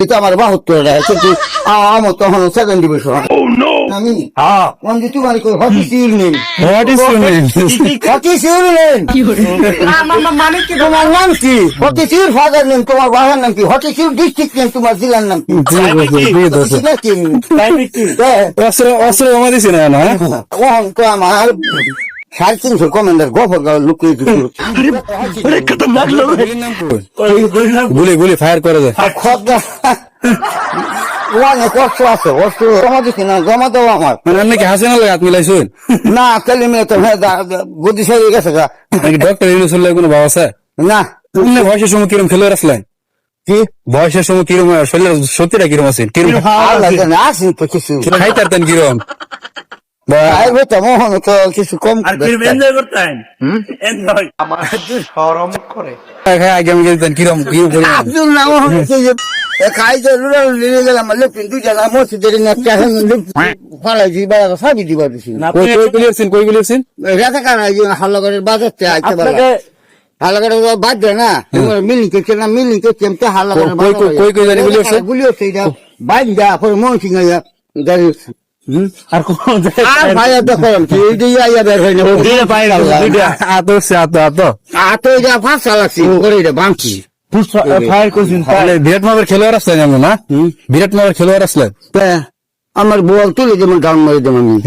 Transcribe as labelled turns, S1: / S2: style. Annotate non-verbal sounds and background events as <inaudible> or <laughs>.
S1: এটা আমার বাহাত্তর টাকা কিন্তু আ- আমার তখন সেকেন্ড ডিভিশন আমি
S2: হ্যাঁ
S1: যে তোমার কই
S3: হোয়াট ইজ ইউর নেম
S2: মানে কি
S1: তোমার? নাম কি? হকি সিল ফাদার নেম তোমার বাবার নাম কি? ডিস্ট্রিক্ট নেম তোমার জেলার নাম কি? সেটা কি
S2: তাই নাকি?
S1: হ্যাঁ,
S3: অস্ত্র অস্ত্র জমা দিছি না না
S1: ওহন তো আমার? সাড়ে তিনশো কমেন্ডার গফর লুকিয়ে
S3: গুলি গুলি ফায়ার করে যায়
S1: খদ্দা ওয়ানে কষ্ট আছে অস্ত্র জমা দিছি না জমা দেবো আমার।
S3: মানে আপনি কি হাসিনা লাগে হাত মিলাইছেন? <laughs>
S1: না কালি মেয়ে তো হ্যাঁ বুদ্ধি সারিয়ে গেছে
S3: ডক্টর ইউনুসুল্লাহ কোনো ভাব আছে?
S1: না।
S3: আপনি বয়সের সময় কিরম খেলোয়াড় আসলেন?
S1: কি?
S3: বয়সের সময় কিরম শরীরের সত্যিটা কিরম আছেন কিরম?
S1: আল্লাহ তো কিছু।
S3: খাই কিরম?
S1: কিছু কম
S2: আর ফির এনজয় করতেন এনজয়
S3: খাই খাই আগে আমি গেলতেন কিরম কিরম কিরম
S1: আব্দুল না মোহন যে খাই যে গেলাম লেপিন দুই জানা মরছি দেরি না কে ফালাই দি সাবি দিবা দিছি।
S3: কই কই গুলিয়েছেন কই গুলিয়েছেন
S1: রেখা কানা যে হাল্লাগড়ের বাজারতে আইতে পারে
S2: আপনাকে
S1: বাদ দেয় না। কে মিলিং কে কেমতে
S3: কই- কই- কই- জানি
S1: পরে মন গাড়ি
S2: আর কোন
S1: আর ভাই এটা করম কি এই দিয়ে আইয়া বের হয় না দিয়ে পাই গেল
S3: আতো সে আতো আতো।
S1: আ তো এটা ফাঁসা করে এটা বাঁধছি
S2: ফায়ার করছেন
S3: তাহলে বিরাট মাবের খেলোয়াড় আসলেন এমন না বিরাট মাবের খেলোয়াড় আসলেন
S1: আমার বল তুলে যেমন ডাউন মারি আমি <laughs>